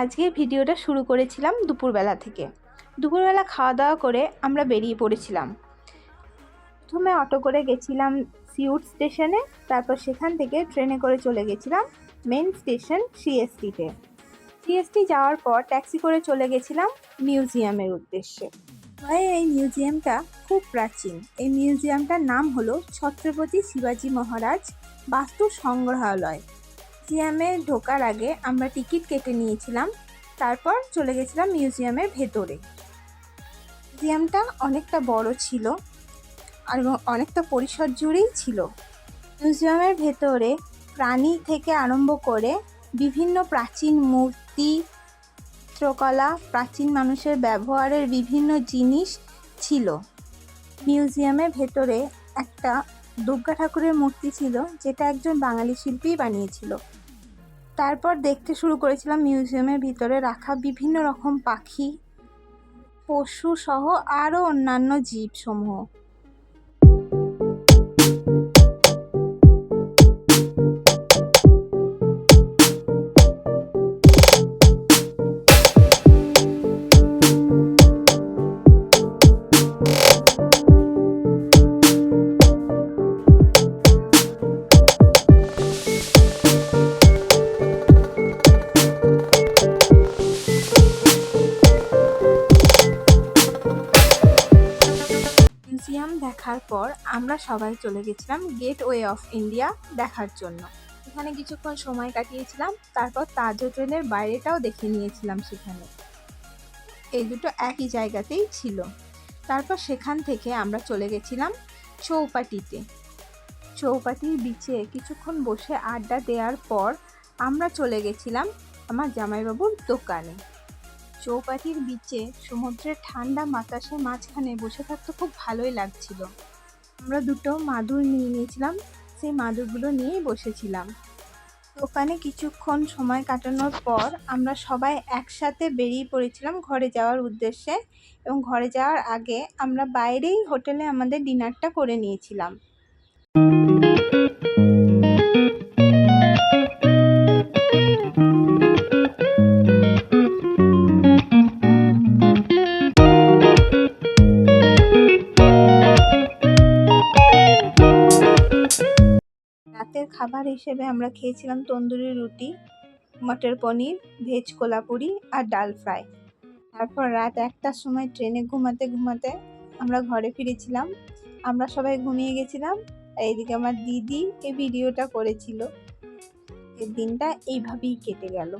আজকের ভিডিওটা শুরু করেছিলাম দুপুরবেলা থেকে। দুপুরবেলা খাওয়া দাওয়া করে আমরা বেরিয়ে পড়েছিলাম। প্রথমে অটো করে গেছিলাম সিউট স্টেশনে, তারপর সেখান থেকে ট্রেনে করে চলে গেছিলাম মেন স্টেশন সিএসটিতে। সিএসটি যাওয়ার পর ট্যাক্সি করে চলে গেছিলাম মিউজিয়ামের উদ্দেশ্যে। হয় এই মিউজিয়ামটা খুব প্রাচীন। এই মিউজিয়ামটার নাম হলো ছত্রপতি শিবাজী মহারাজ বাস্তু সংগ্রহালয় মিউজিয়ামে ঢোকার আগে আমরা টিকিট কেটে নিয়েছিলাম, তারপর চলে গেছিলাম মিউজিয়ামের ভেতরে। মিউজিয়ামটা অনেকটা বড় ছিল আর অনেকটা পরিসর জুড়েই ছিল। মিউজিয়ামের ভেতরে প্রাণী থেকে আরম্ভ করে বিভিন্ন প্রাচীন মূর্তি, চিত্রকলা, প্রাচীন মানুষের ব্যবহারের বিভিন্ন জিনিস ছিল। মিউজিয়ামের ভেতরে একটা দুর্গা ঠাকুরের মূর্তি ছিল, যেটা একজন বাঙালি শিল্পী বানিয়েছিল। তারপর দেখতে শুরু করেছিলাম মিউজিয়ামের ভিতরে রাখা বিভিন্ন রকম পাখি, পশু সহ আরও অন্যান্য জীবসমূহ। মিউজিয়াম দেখার পর আমরা সবাই চলে গেছিলাম গেট ওয়ে অফ ইন্ডিয়া দেখার জন্য। এখানে কিছুক্ষণ সময় কাটিয়েছিলাম, তারপর তাজ হোটেলের বাইরেটাও দেখে নিয়েছিলাম সেখানে। এই দুটো একই জায়গাতেই ছিল। তারপর সেখান থেকে আমরা চলে গেছিলাম চৌপাটিতে। চৌপাটির বিচে কিছুক্ষণ বসে আড্ডা দেওয়ার পর আমরা চলে গেছিলাম আমার জামাইবাবুর দোকানে। চৌপাটির বিচে সমুদ্রের ঠান্ডা বাতাসের মাঝখানে বসে থাকতে খুব ভালোই লাগছিল। আমরা দুটো মাদুর নিয়ে নিয়েছিলাম, সেই মাদুরগুলো নিয়েই বসেছিলাম। দোকানে কিছুক্ষণ সময় কাটানোর পর আমরা সবাই একসাথে বেরিয়ে পড়েছিলাম ঘরে যাওয়ার উদ্দেশ্যে এবং ঘরে যাওয়ার আগে আমরা বাইরেই হোটেলে আমাদের ডিনারটা করে নিয়েছিলাম। রাতের খাবার হিসেবে আমরা খেয়েছিলাম তন্দুরি রুটি, মটর পনির, ভেজ কোলাপুরি আর ডাল ফ্রাই। তারপর রাত একটার সময় ট্রেনে ঘুমাতে ঘুমাতে আমরা ঘরে ফিরেছিলাম। আমরা সবাই ঘুমিয়ে গেছিলাম। এইদিকে আমার দিদি এই ভিডিওটা করেছিল। দিনটা এইভাবেই কেটে গেল।